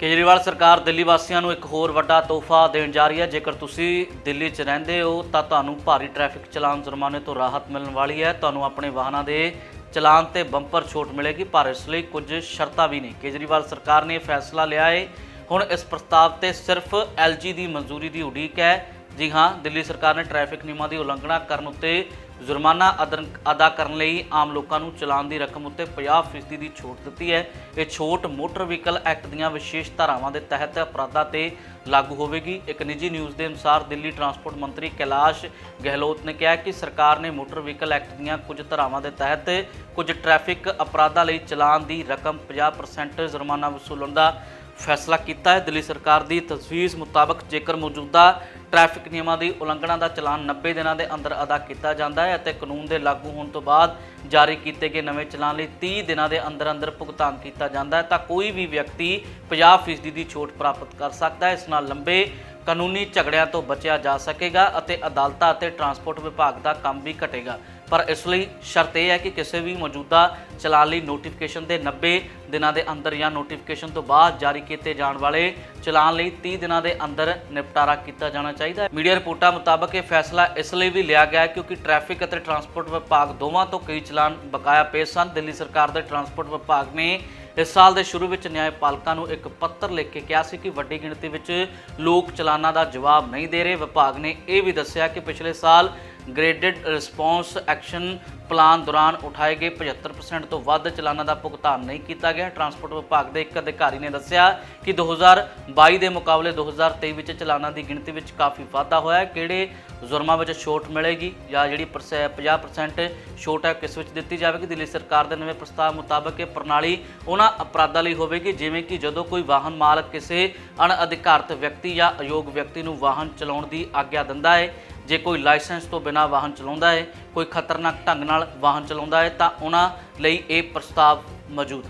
ਕੇਜਰੀਵਾਲ ਸਰਕਾਰ ਦਿੱਲੀ ਵਾਸੀਆਂ ਨੂੰ ਇੱਕ ਹੋਰ ਵੱਡਾ ਤੋਹਫਾ ਦੇਣ ਜਾ ਰਹੀ ਹੈ। ਜੇਕਰ ਤੁਸੀਂ ਦਿੱਲੀ 'ਚ ਰਹਿੰਦੇ ਹੋ, ਤਾਂ ਤੁਹਾਨੂੰ ਭਾਰੀ ਟ੍ਰੈਫਿਕ ਚਲਾਨ ਜੁਰਮਾਨੇ ਤੋਂ ਰਾਹਤ ਮਿਲਣ ਵਾਲੀ ਹੈ। ਤੁਹਾਨੂੰ ਆਪਣੇ ਵਾਹਨਾਂ ਦੇ ਚਲਾਨ ਤੇ ਬੰਪਰ ਛੋਟ ਮਿਲੇਗੀ, ਪਰ ਇਸ ਲਈ ਕੁਝ ਸ਼ਰਤਾਂ ਵੀ ਨੇ। ਕੇਜਰੀਵਾਲ ਸਰਕਾਰ ਨੇ ਇਹ ਫੈਸਲਾ ਲਿਆ ਹੈ ਹੁਣ ਇਸ ਪ੍ਰਸਤਾਵ ਤੇ ਸਿਰਫ ਐਲਜੀ ਦੀ ਮਨਜ਼ੂਰੀ ਦੀ ਉਡੀਕ ਹੈ। ਜੀ ਹਾਂ, ਦਿੱਲੀ ਸਰਕਾਰ ਨੇ ਟ੍ਰੈਫਿਕ ਨਿਯਮਾਂ ਦੀ ਉਲੰਘਣਾ ਕਰਨ ਉੱਤੇ ਜੁਰਮਾਨਾ ਅਦਰ- ਅਦਾ ਕਰਨ ਲਈ ਆਮ ਲੋਕਾਂ ਨੂੰ ਚਲਾਨ ਦੀ ਰਕਮ ਉੱਤੇ 50% ਦੀ ਛੋਟ ਦਿੱਤੀ ਹੈ। ਇਹ ਛੋਟ ਮੋਟਰ ਵਹੀਕਲ ਐਕਟ ਦੀਆਂ ਵਿਸ਼ੇਸ਼ ਧਾਰਾਵਾਂ ਦੇ ਤਹਿਤ ਅਪਰਾਧਾਂ ਤੇ ਲਾਗੂ ਹੋਵੇਗੀ। ਇੱਕ ਨਿੱਜੀ ਨਿਊਜ਼ ਦੇ ਅਨੁਸਾਰ ਦਿੱਲੀ ਟਰਾਂਸਪੋਰਟ ਮੰਤਰੀ ਕੈਲਾਸ਼ ਗਹਿਲੋਤ ਨੇ ਕਿਹਾ ਕਿ ਸਰਕਾਰ ਨੇ ਮੋਟਰ ਵਹੀਕਲ ਐਕਟ ਦੀਆਂ ਕੁਝ ਧਾਰਾਵਾਂ ਦੇ ਤਹਿਤ ਕੁਝ ਟ੍ਰੈਫਿਕ ਅਪਰਾਧਾਂ ਲਈ ਚਲਾਨ ਦੀ ਰਕਮ 50% ਜੁਰਮਾਨਾ ਵਸੂਲਣ ਦਾ ਫੈਸਲਾ ਕੀਤਾ ਹੈ। ਦਿੱਲੀ ਸਰਕਾਰ ਦੀ ਤਜਵੀਜ਼ ਮੁਤਾਬਕ ਜੇਕਰ ਮੌਜੂਦਾ ਟ੍ਰੈਫਿਕ ਨਿਯਮਾਂ ਦੀ ਉਲੰਘਣਾ ਦਾ ਚਲਾਨ 90 ਦਿਨਾਂ ਦੇ ਅੰਦਰ ਅਦਾ ਕੀਤਾ ਜਾਂਦਾ ਹੈ ਅਤੇ ਕਾਨੂੰਨ ਦੇ ਲਾਗੂ ਹੋਣ ਤੋਂ ਬਾਅਦ ਜਾਰੀ ਕੀਤੇ ਗਏ ਨਵੇਂ ਚਲਾਨ ਲਈ 30 ਦਿਨਾਂ ਦੇ ਅੰਦਰ ਅੰਦਰ ਭੁਗਤਾਨ ਕੀਤਾ ਜਾਂਦਾ ਹੈ, ਤਾਂ ਕੋਈ ਵੀ ਵਿਅਕਤੀ 50% ਦੀ ਛੋਟ ਪ੍ਰਾਪਤ ਕਰ ਸਕਦਾ ਹੈ। ਇਸ ਨਾਲ ਲੰਬੇ ਕਾਨੂੰਨੀ ਝਗੜਿਆਂ ਤੋਂ ਬਚਿਆ ਜਾ ਸਕੇਗਾ ਅਤੇ ਅਦਾਲਤਾਂ ਅਤੇ ਟਰਾਂਸਪੋਰਟ ਵਿਭਾਗ ਦਾ ਕੰਮ ਵੀ ਘਟੇਗਾ। ਪਰ ਇਸ ਲਈ ਸ਼ਰਤ ਇਹ ਹੈ ਕਿ ਕਿਸੇ ਵੀ ਮੌਜੂਦਾ ਚਲਾਨ ਲਈ ਨੋਟੀਫਿਕੇਸ਼ਨ ਦੇ 90 ਦਿਨਾਂ ਦੇ ਅੰਦਰ ਜਾਂ ਨੋਟੀਫਿਕੇਸ਼ਨ ਤੋਂ ਬਾਅਦ ਜਾਰੀ ਕੀਤੇ ਜਾਣ ਵਾਲੇ ਚਲਾਨ ਲਈ 30 ਦਿਨਾਂ ਦੇ ਅੰਦਰ ਨਿਪਟਾਰਾ ਕੀਤਾ ਜਾਣਾ ਚਾਹੀਦਾ ਹੈ। ਮੀਡੀਆ ਰਿਪੋਰਟਾਂ ਮੁਤਾਬਕ ਇਹ ਫੈਸਲਾ ਇਸ ਲਈ ਵੀ ਲਿਆ ਗਿਆ ਹੈ ਕਿਉਂਕਿ ਟ੍ਰੈਫਿਕ ਅਤੇ ਟਰਾਂਸਪੋਰਟ ਵਿਭਾਗ ਦੋਵਾਂ ਤੋਂ ਕਈ ਚਲਾਨ ਬਕਾਇਆ ਪਏ ਸਨ। ਦਿੱਲੀ ਸਰਕਾਰ ਦੇ ਟਰਾਂਸਪੋਰਟ ਵਿਭਾਗ ਨੇ ਇਸ ਸਾਲ ਦੇ ਸ਼ੁਰੂ ਵਿੱਚ ਨਿਆਂਪਾਲਕਾਂ ਨੂੰ ਇੱਕ ਪੱਤਰ ਲਿਖ ਕੇ ਕਿਹਾ ਸੀ ਕਿ ਵੱਡੀ ਗਿਣਤੀ ਵਿੱਚ ਲੋਕ ਚਲਾਨਾਂ ਦਾ ਜਵਾਬ ਨਹੀਂ ਦੇ ਰਹੇ। ਵਿਭਾਗ ਨੇ ਇਹ ਵੀ ਦੱਸਿਆ ਕਿ ਪਿਛਲੇ ਸਾਲ ਗ੍ਰੇਡਡ ਰਿਸਪੌਂਸ ਐਕਸ਼ਨ ਪਲਾਨ ਦੌਰਾਨ ਉਠਾਏ ਗਏ 75% ਤੋਂ ਵੱਧ ਚਲਾਨਾਂ ਦਾ ਭੁਗਤਾਨ ਨਹੀਂ ਕੀਤਾ ਗਿਆ। ਟਰਾਂਸਪੋਰਟ ਵਿਭਾਗ ਦੇ ਇੱਕ ਅਧਿਕਾਰੀ ਨੇ ਦੱਸਿਆ ਕਿ 2022 ਦੇ ਮੁਕਾਬਲੇ 2023 ਵਿੱਚ ਚਲਾਨਾਂ ਦੀ ਗਿਣਤੀ ਵਿੱਚ ਕਾਫੀ ਵਾਧਾ ਹੋਇਆ ਹੈ। ਕਿਹੜੇ ਜ਼ੁਰਮਾਂ ਵਿੱਚ ਛੋਟ ਮਿਲੇਗੀ ਜਾਂ ਜਿਹੜੀ ਪਰਸੈ- 50% ਛੋਟ ਹੈ, ਕਿਸ ਵਿੱਚ ਦਿੱਤੀ ਜਾਵੇਗੀ? ਦਿੱਲੀ ਸਰਕਾਰ ਦੇ ਨਵੇਂ ਪ੍ਰਸਤਾਵ ਮੁਤਾਬਕ ਇਹ ਪ੍ਰਣਾਲੀ ਉਹਨਾਂ ਅਪਰਾਧਾਂ ਲਈ ਹੋਵੇਗੀ, ਜਿਵੇਂ ਕਿ ਜਦੋਂ ਕੋਈ ਵਾਹਨ ਮਾਲਕ ਕਿਸੇ ਅਣਅਧਿਕਾਰਤ ਵਿਅਕਤੀ ਜਾਂ ਅਯੋਗ ਵਿਅਕਤੀ ਨੂੰ ਵਾਹਨ ਚਲਾਉਣ ਦੀ ਆਗਿਆ ਦਿੰਦਾ ਹੈ ਜੇ ਕੋਈ ਲਾਇਸੈਂਸ ਤੋਂ ਬਿਨਾਂ ਵਾਹਨ ਚਲਾਉਂਦਾ ਹੈ, ਕੋਈ ਖਤਰਨਾਕ ਢੰਗ ਨਾਲ ਵਾਹਨ ਚਲਾਉਂਦਾ ਹੈ, ਤਾਂ ਉਹਨਾਂ ਲਈ ਇਹ ਪ੍ਰਸਤਾਵ ਮੌਜੂਦ ਹੈ।